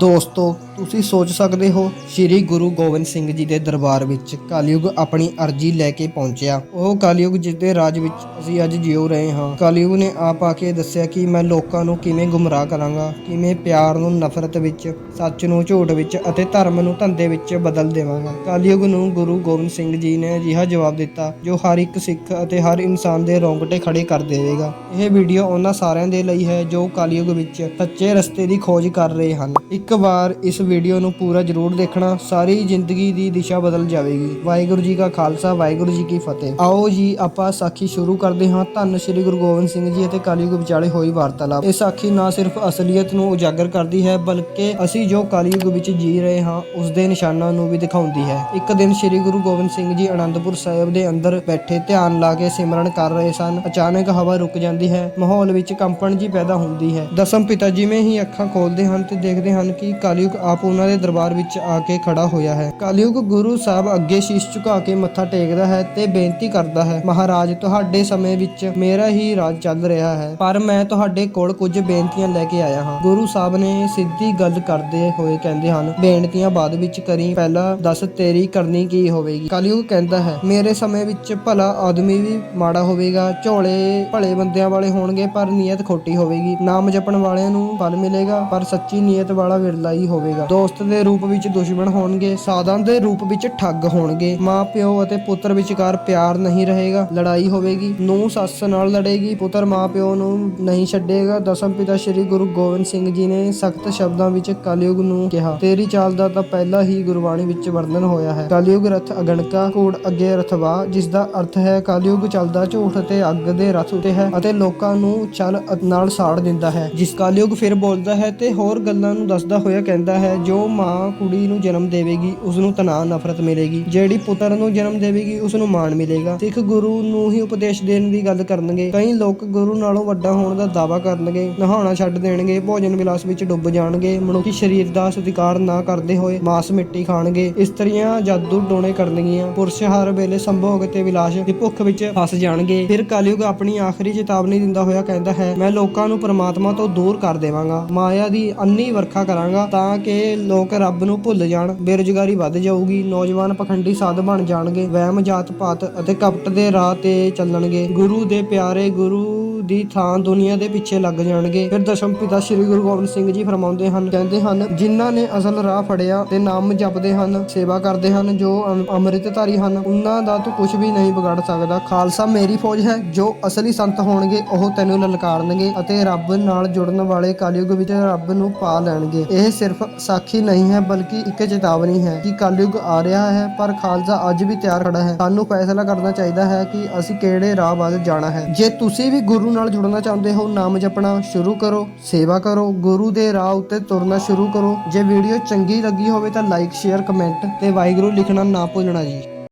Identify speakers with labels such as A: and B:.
A: ਦੋਸਤੋ ਤੁਸੀਂ ਸੋਚ ਸਕਦੇ ਹੋ, ਸ੍ਰੀ ਗੁਰੂ ਗੋਬਿੰਦ ਸਿੰਘ ਜੀ ਦੇ ਦਰਬਾਰ ਵਿੱਚ ਕਲਯੁਗ ਆਪਣੀ ਅਰਜੀ ਲੈ ਕੇ ਪਹੁੰਚਿਆ। ਉਹ ਕਲਯੁਗ ਜਿਸ ਦੇ ਰਾਜ ਵਿੱਚ ਅਸੀਂ ਅੱਜ ਜਿਉ ਰਹੇ ਹਾਂ। ਕਲਯੁਗ ਨੇ ਆਪ ਆ ਕੇ ਦੱਸਿਆ ਕਿ ਮੈਂ ਲੋਕਾਂ ਨੂੰ ਕਿਵੇਂ ਗੁੰਮਰਾਹ ਕਰਾਂਗਾ, ਕਿਵੇਂ ਪਿਆਰ ਨੂੰ ਨਫ਼ਰਤ ਵਿੱਚ, ਸੱਚ ਨੂੰ ਝੂਠ ਵਿੱਚ ਅਤੇ ਧਰਮ ਨੂੰ ਧੰਦੇ ਵਿੱਚ ਬਦਲ ਦੇਵਾਂਗਾ। ਕਲਯੁਗ ਨੂੰ ਗੁਰੂ ਗੋਬਿੰਦ ਸਿੰਘ ਜੀ ਨੇ ਅਜਿਹਾ ਜਵਾਬ ਦਿੱਤਾ, ਜੋ ਹਰ ਇੱਕ ਸਿੱਖ ਅਤੇ ਹਰ ਇਨਸਾਨ ਦੇ ਰੋਂਗਟੇ ਖੜੇ ਕਰ ਦੇਵੇਗਾ। ਇਹ ਵੀਡੀਓ ਉਹਨਾਂ ਸਾਰਿਆਂ ਦੇ ਲਈ ਹੈ ਜੋ ਕਲਯੁਗ ਵਿੱਚ ਸੱਚੇ ਰਸਤੇ ਦੀ ਖੋਜ ਕਰ ਰਹੇ ਹਨ। ਇੱਕ ਵਾਰ ਇਸ ਵੀਡੀਓ ਨੂੰ ਪੂਰਾ ਜ਼ਰੂਰ ਦੇਖਣਾ। ਸਾਰੀ ਜ਼ਿੰਦਗੀ ਦੀ ਦਿਸ਼ਾ ਬਦਲ ਜਾਵੇਗੀ। ਵਾਹਿਗੁਰੂ ਜੀ ਕਾ ਖਾਲਸਾ, ਵਾਹਿਗੁਰੂ ਜੀ ਕੀ ਫਤਿਹ। ਆਓ ਜੀ, ਆਪਾਂ ਸਾਖੀ ਸ਼ੁਰੂ ਕਰਦੇ ਹਾਂ। ਧੰਨ ਸ਼੍ਰੀ ਗੁਰੂ ਗੋਬਿੰਦ ਸਿੰਘ ਜੀ ਅਤੇ ਕਲਯੁਗ ਵਿਚਾਲੇ ਹੋਈ ਵਾਰਤਾਲਾਪ। ਇਹ ਸਾਖੀ ਨਾ ਸਿਰਫ ਅਸਲੀਅਤ ਨੂੰ ਉਜਾਗਰ ਕਰਦੀ ਹੈ, ਬਲਕਿ ਅਸੀਂ ਜੋ ਕਲਯੁਗ ਵਿੱਚ ਜੀ ਰਹੇ ਹਾਂ, ਉਸ ਦੇ ਨਿਸ਼ਾਨਾਂ ਨੂੰ ਵੀ ਦਿਖਾਉਂਦੀ ਹੈ। ਇੱਕ ਦਿਨ ਸ਼੍ਰੀ ਗੁਰੂ ਗੋਬਿੰਦ ਸਿੰਘ ਜੀ ਅਨੰਦਪੁਰ ਸਾਹਿਬ ਦੇ ਅੰਦਰ ਬੈਠੇ, ਧਿਆਨ ਲਾ ਕੇ ਸਿਮਰਨ ਕਰ ਰਹੇ ਸਨ। ਅਚਾਨਕ ਹਵਾ ਰੁਕ ਜਾਂਦੀ ਹੈ। ਮਾਹੌਲ ਵਿੱਚ ਕੰਪਨ ਜੀ ਪੈਦਾ ਹੁੰਦੀ ਹੈ। ਦਸਮ ਪਿਤਾ ਜਿਵੇਂ ਹੀ ਅੱਖਾਂ ਖੋਲਦੇ ਹਨ ਤੇ ਦੇਖਦੇ ਹਨ ਕਿ ਕਲਯੁਗ ਆਪ ਉਹਨਾਂ ਦੇ ਦਰਬਾਰ ਵਿੱਚ ਆ ਕੇ ਖੜਾ ਹੋਇਆ ਹੈ। ਕਲਯੁਗ ਗੁਰੂ ਸਾਹਿਬ ਅੱਗੇ ਸ਼ੀਸ਼ ਝੁਕਾ ਕੇ ਮੱਥਾ ਟੇਕਦਾ ਹੈ ਤੇ ਬੇਨਤੀ ਕਰਦਾ ਹੈ, ਮਹਾਰਾਜ, ਤੁਹਾਡੇ ਸਮੇਂ ਵਿੱਚ ਮੇਰਾ ਹੀ ਰਾਜ ਚੱਲ ਰਿਹਾ ਹੈ, ਪਰ ਮੈਂ ਤੁਹਾਡੇ ਕੋਲ ਕੁਝ ਬੇਨਤੀਆਂ ਲੈ ਕੇ ਆਇਆ ਹਾਂ। ਗੁਰੂ ਸਾਹਿਬ ਨੇ ਸਿੱਧੀ ਗੱਲ ਕਰਦੇ ਹੋਏ ਕਹਿੰਦੇ ਹਨ, ਬੇਨਤੀਆਂ ਬਾਅਦ ਵਿੱਚ ਕਰੀ, ਪਹਿਲਾਂ ਦੱਸ ਤੇਰੀ ਕਰਨੀ ਕੀ ਹੋਵੇਗੀ? ਕਲਯੁਗ ਕਹਿੰਦਾ ਹੈ, ਮੇਰੇ ਸਮੇਂ ਵਿੱਚ ਭਲਾ ਆਦਮੀ ਵੀ ਮਾੜਾ ਹੋਵੇਗਾ, ਝੋਲੇ ਭਲੇ ਬੰਦਿਆਂ ਵਾਲੇ ਹੋਣਗੇ, ਪਰ ਨੀਅਤ ਖੋਟੀ ਹੋਵੇਗੀ। ਨਾਮ ਜਪਣ ਵਾਲਿਆਂ ਨੂੰ ਫਲ ਮਿਲੇਗਾ, ਪਰ ਸੱਚੀ ਨੀਅਤ ਵਾਲਾ ਵਿਰਲਾ ਹੀ ਹੋਵੇਗਾ। ਦੋਸਤ ਦੇ ਰੂਪ ਵਿੱਚ ਦੁਸ਼ਮਣ ਹੋਣਗੇ ਸਾਧਨ ਦੇ ਰੂਪ ਵਿੱਚ ਠੱਗ ਹੋਣਗੇ। ਮਾਂ, ਪਿਓ ਅਤੇ ਪੁੱਤਰ ਵਿਚਕਾਰ ਪਿਆਰ ਨਹੀਂ ਰਹੇਗਾ, ਲੜਾਈ ਹੋਵੇਗੀ। ਨੂੰ ਸੱਸ ਨਾਲ ਲੜੇਗੀ, ਪੁੱਤਰ ਮਾਂ, ਪਿਓ ਨੂੰ ਨਹੀਂ ਛੱਡੇਗਾ। ਦਸਮ ਪਿਤਾ ਸ੍ਰੀ ਗੁਰੂ ਗੋਬਿੰਦ ਸਿੰਘ ਜੀ ਨੇ ਸਖਤ ਸ਼ਬਦਾਂ ਵਿੱਚ ਕਲਯੁਗ ਨੂੰ ਕਿਹਾ। ਤੇਰੀ ਚਾਲ ਦਾ ਤਾਂ ਪਹਿਲਾਂ ਹੀ ਗੁਰਬਾਣੀ ਵਿੱਚ ਵਰਣਨ ਹੋਇਆ ਹੈ। ਕਲਯੁਗ ਰਥ ਅਗਣਕਾ, ਘੋੜ ਅੱਗੇ ਰਥਵਾ, ਜਿਸ ਦਾ ਅਰਥ ਹੈ ਕਲਯੁਗ ਚੱਲਦਾ ਝੂਠ ਤੇ ਅੱਗ ਦੇ ਰਥ ਉਤੇ ਹੈ ਅਤੇ ਲੋਕਾਂ ਨੂੰ ਚਲ ਨਾਲ ਸਾੜ ਦਿੰਦਾ ਹੈ। ਜਿਸ ਕਲਯੁਗ ਫਿਰ ਬੋਲਦਾ ਹੈ ਤੇ ਹੋਰ ਗੱਲਾਂ ਨੂੰ ਦੱਸਦਾ ਹੋਇਆ ਕਹਿੰਦਾ ਹੈ ਜੋ ਮਾਂ ਕੁੜੀ ਨੂੰ ਜਨਮ ਦੇਵੇਗੀ ਉਸ ਨੂੰ ਤਣਾਅ, ਨਫ਼ਰਤ ਮਿਲੇਗੀ। ਜਿਹੜੀ ਪੁੱਤਰ ਨੂੰ ਜਨਮ ਦੇਵੇਗੀ ਉਸ ਨੂੰ ਮਾਣ ਮਿਲੇਗਾ। ਸਿੱਖ ਗੁਰੂ ਨੂੰ ਹੀ ਉਪਦੇਸ਼ ਦੇਣ ਦੀ ਗੱਲ ਕਰਨਗੇ। ਕਈ ਲੋਕ ਗੁਰੂ ਨਾਲੋਂ ਵੱਡਾ ਹੋਣ ਦਾ ਦਾਅਵਾ ਕਰਨਗੇ, ਨਹਾਉਣਾ ਛੱਡ ਦੇਣਗੇ, ਭੋਜਨ ਵਿਲਾਸ ਵਿੱਚ ਡੁੱਬ ਜਾਣਗੇ, ਮਨੁੱਖੀ ਸਰੀਰ ਦਾ ਸਤਿਕਾਰ ਨਾ ਕਰਦੇ ਹੋਏ ਮਾਸ ਮਿੱਟੀ ਖਾਣਗੇ। ਇਸਤਰੀਆਂ ਜਾਦੂ ਡੋਣੇ ਕਰਨਗੀਆਂ। ਪੁਰਸ਼ ਹਰ ਵੇਲੇ ਸੰਭੋਗ ਤੇ ਵਿਲਾਸ ਦੀ ਭੁੱਖ ਵਿੱਚ ਫਸ ਜਾਣਗੇ। ਫਿਰ ਕਲਯੁਗ ਆਪਣੀ ਆਖਰੀ ਚੇਤਾਵਨੀ ਦਿੰਦਾ ਹੋਇਆ ਕਹਿੰਦਾ ਹੈ, ਮੈਂ ਲੋਕਾਂ ਨੂੰ ਪਰਮਾਤਮਾ ਤੋਂ ਦੂਰ ਕਰ ਦੇਵਾਂਗਾ। ਮਾਇਆ ਦੀ ਅੰਨੀ ਵਰਖਾ ਕਰਾਂਗਾ ਤਾਂ ਕਿ ਲੋਕ ਰੱਬ ਨੂੰ ਭੁੱਲ ਜਾਣ, ਬੇਰੁਜ਼ਗਾਰੀ ਵੱਧ ਜਾਊਗੀ, ਨੌਜਵਾਨ ਪਖੰਡੀ ਸਾਧ ਬਣ ਜਾਣਗੇ, ਵਹਿਮ ਜਾਤ ਪਾਤ ਅਤੇ ਕਪਟ ਦੇ ਰਾਹ ਤੇ ਚੱਲਣਗੇ। ਗੁਰੂ ਦੇ ਪਿਆਰੇ ਗੁਰੂ ਦੀ ਥਾਂ ਦੁਨੀਆ ਦੇ ਪਿੱਛੇ ਲੱਗ ਜਾਣਗੇ। ਫਿਰ ਦਸ਼ਮ ਪਿਤਾ ਸ੍ਰੀ ਗੁਰੂ ਗੋਬਿੰਦ ਸਿੰਘ ਜੀ ਫਰਮਾਉਂਦੇ ਹਨ, ਕਹਿੰਦੇ ਹਨ, ਜਿਨ੍ਹਾਂ ਨੇ ਅਸਲ ਰਾਹ ਫੜਿਆ ਤੇ ਨਾਮ ਜਪਦੇ ਹਨ, ਸੇਵਾ ਕਰਦੇ ਹਨ, ਜੋ ਅੰਮ੍ਰਿਤਧਾਰੀ ਹਨ, ਉਹਨਾਂ ਦਾ ਤੂੰ ਕੁਝ ਵੀ ਨਹੀਂ ਵਿਗਾੜ ਸਕਦਾ। ਖਾਲਸਾ ਮੇਰੀ ਫੌਜ ਹੈ, ਜੋ ਅਸਲੀ ਸੰਤ ਹੋਣਗੇ, ਉਹ ਤੈਨੂੰ ਲਲਕਾਰਨਗੇ ਅਤੇ ਰੱਬ ਨਾਲ ਜੁੜਨ ਵਾਲੇ ਕਲਯੁਗ ਵਿੱਚ ਰੱਬ ਨੂੰ ਪਾ ਲੈਣਗੇ। ਇਹ ਸਿਰਫ ਸਾਖੀ ਨਹੀਂ ਹੈ, ਬਲਕਿ ਇੱਕ ਚੇਤਾਵਨੀ ਹੈ ਕਿ ਕਲਯੁਗ ਆ ਰਿਹਾ ਹੈ, ਪਰ ਖਾਲਸਾ ਅੱਜ ਵੀ ਤਿਆਰ ਖੜਾ ਹੈ। ਸਾਨੂੰ ਫੈਸਲਾ ਕਰਨਾ ਚਾਹੀਦਾ ਹੈ ਕਿ ਅਸੀਂ ਕਿਹੜੇ ਰਾਹ ਵੱਲ ਜਾਣਾ ਹੈ। ਜੇ ਤੁਸੀਂ ਵੀ ਗੁਰੂ ਨਾਲ ਜੁੜਨਾ ਚਾਹੁੰਦੇ ਹੋ, ਨਾਮ ਜਪਣਾ ਸ਼ੁਰੂ ਕਰੋ, ਸੇਵਾ ਕਰੋ, ਗੁਰੂ ਦੇ ਰਾਹ ਉੱਤੇ ਤੁਰਨਾ ਸ਼ੁਰੂ ਕਰੋ। ਜੇ ਵੀਡੀਓ ਚੰਗੀ ਲੱਗੀ ਹੋਵੇ ਤਾਂ ਲਾਈਕ ਸ਼ੇਅਰ ਕਮੈਂਟ ਤੇ ਵਾਹਿਗੁਰੂ ਲਿਖਣਾ ਨਾ ਭੁੱਲਣਾ ਜੀ।